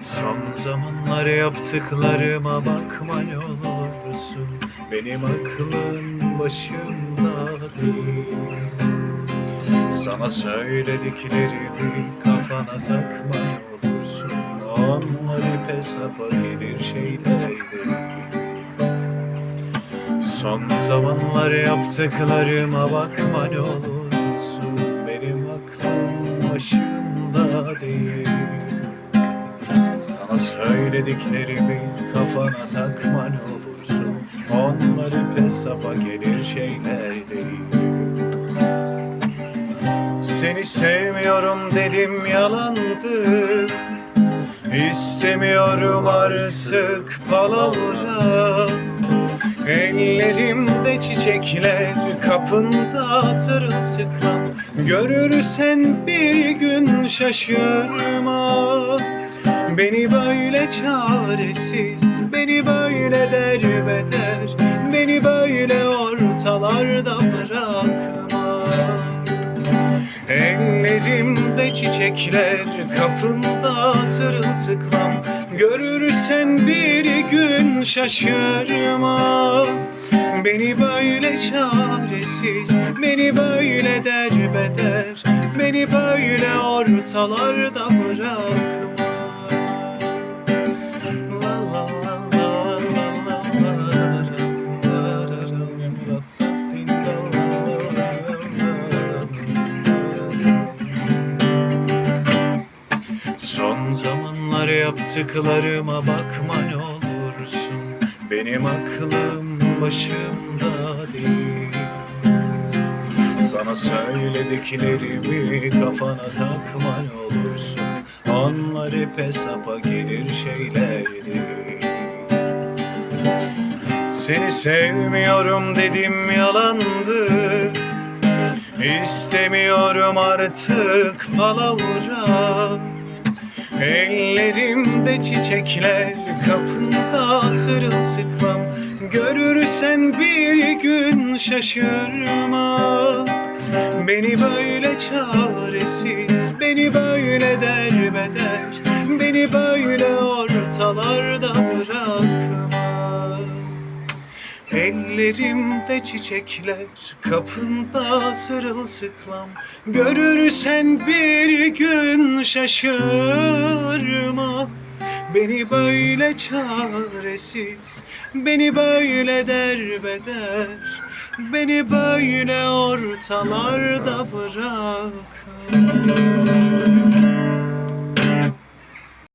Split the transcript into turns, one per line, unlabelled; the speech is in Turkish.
Son zamanlar yaptıklarıma bakma ne olursun. Benim aklım başımda değil. Sana söylediklerimi kafana takma ne olursun. Onlar hep hesaba gelir şeyler Son zamanlar yaptıklarıma bakma ne olursun. Benim aklım başımda değil Sana söylediklerimi kafana takma ne olursun. Onlar hep hesaba gelir şeyler değil. Seni sevmiyorum dedim yalandı. İstemiyorum artık palavra. Ellerimde çiçekler kapında sırılsıklam Görürsen bir gün şaşırma Beni böyle çaresiz, beni böyle derbeder Beni böyle ortalarda bırakma Ellerimde çiçekler kapında sırılsıklam Görürsen bir gün şaşırma. Beni böyle çaresiz, beni böyle derbeder Beni böyle ortalarda bırakma yaptıklarıma bakma ne olursun. Benim aklım başımda değil. Sana söylediklerimi kafana takma ne olursun. Onlar hep hesaba gelir şeyler değil Seni sevmiyorum dedim yalandı. İstemiyorum artık palavra Ellerimde çiçekler kapında sırılsıklam. Görürsen bir gün şaşırma Beni böyle çaresiz, beni böyle derbeder. Beni böyle ortalarda bırakma Ellerimde çiçekler kapında sırılsıklam. Görürsen bir gün şaşırma. Beni böyle çaresiz, beni böyle derbeder. Beni böyle ortalarda bırakma